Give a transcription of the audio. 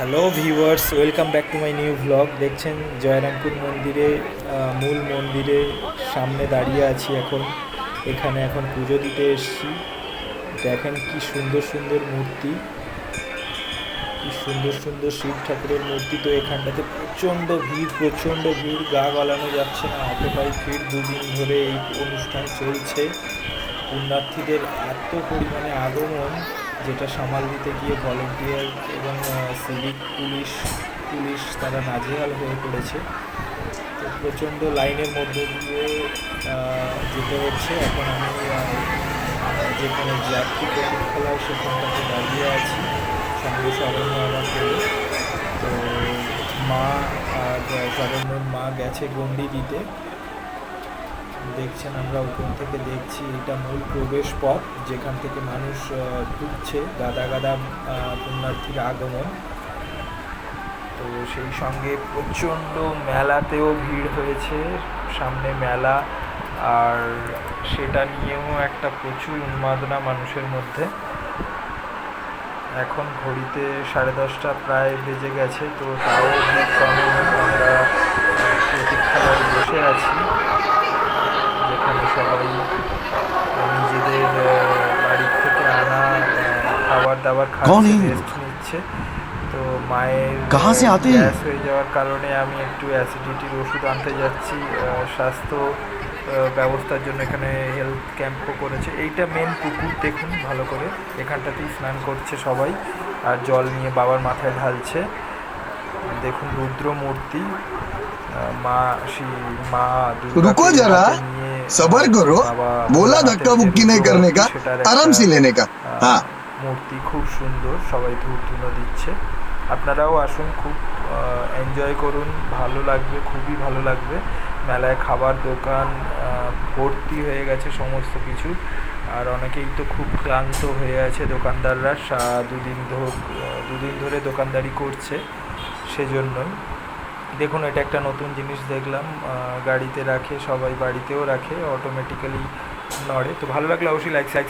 Hello viewers welcome back to my new blog দেখছেন, জয়রামপুর মন্দিরে মূল মন্দিরে সামনে দাঁড়িয়ে আছি এখন। এখানে এখন পুজো দিতে এসেছি। দেখেন কি সুন্দর সুন্দর মূর্তি। কি সুন্দর সুন্দর শিব ঠাকুরের মূর্তি। তো এখানটাতে প্রচণ্ড ভিড় প্রচণ্ড ভিড়। গা গলানো যাচ্ছে না এতটাই ভিড় দুদিন ধরে এই অনুষ্ঠান চলছে। পুণ্যার্থীদের এত পরিমাণে আগমন। যেটা সামাল দিতে গিয়ে ভলেন্টিয়ার এবং সিভিক পুলিশ পুলিশ তারা নাজেহাল হয়ে পড়েছে। তো প্রচণ্ড লাইনের মধ্যে দিয়ে যেতে হচ্ছে। এখন আমি যেখানে যাত্রী প্রতীক্ষালয়, সেখানটাতে দাঁড়িয়ে আছি। সঙ্গে শরণ্য আমার তো মা আর শরণ্যর মা গেছে গন্ডি দিতে। দেখছেন আমরা ওখান থেকে দেখছি, এটা মূল প্রবেশ পথ, যেখান থেকে মানুষ ঢুকছে, গাদা গাদা পুণ্যার্থীর আগমন। তো সেই সঙ্গে প্রচণ্ড মেলাতেও ভিড় হয়েছে, সামনে মেলা, আর সেটা নিয়েও একটা প্রচুর উন্মাদনা মানুষের মধ্যে। এখন ঘড়িতে সাড়ে দশটা প্রায় বেজে গেছে, তো তাও আমরা দাবার খাচ্ছে রেস্ট নিচ্ছে। তো মায়ের কাহাসে আতে গ্যাস হয়ে যাওয়ার কারণে আমি একটু অ্যাসিডিটির ওষুধ আনতে যাচ্ছি। স্বাস্থ্য ব্যবস্থার জন্য এখানে হেলথ ক্যাম্পও করেছে। এইটা মেন পুকুর দেখুন ভালো করে। এখানটাতেই স্নান করছে সবাই। আর জল নিয়ে বাবার মাথায় ঢালছে। দেখুন রুদ্র মূর্তি মা শ্রী মা রুকো যারা সবার করো বোলা ধাক্কা মুক্কি নেই করনে কা আরাম সে লেনে কা হ্যাঁ মূর্তি খুব সুন্দর, সবাই ধূপ ধুনো দিচ্ছে। আপনারাও আসুন, খুব এনজয় করুন, ভালো লাগবে, খুবই ভালো লাগবে। মেলায় খাবার দোকান ভর্তি হয়ে গেছে সমস্ত কিছু। আর অনেকেই তো খুব ক্লান্ত হয়ে আছে দোকানদাররা দুদিন দুদিন ধরে দোকানদারি করছে সেজন্যই। দেখুন, এটা একটা নতুন জিনিস দেখলাম গাড়িতে রাখে, সবাই বাড়িতেও রাখে অটোমেটিক্যালি নড়ে। তো ভালো লাগলে, অবশ্যই লাইক সাইক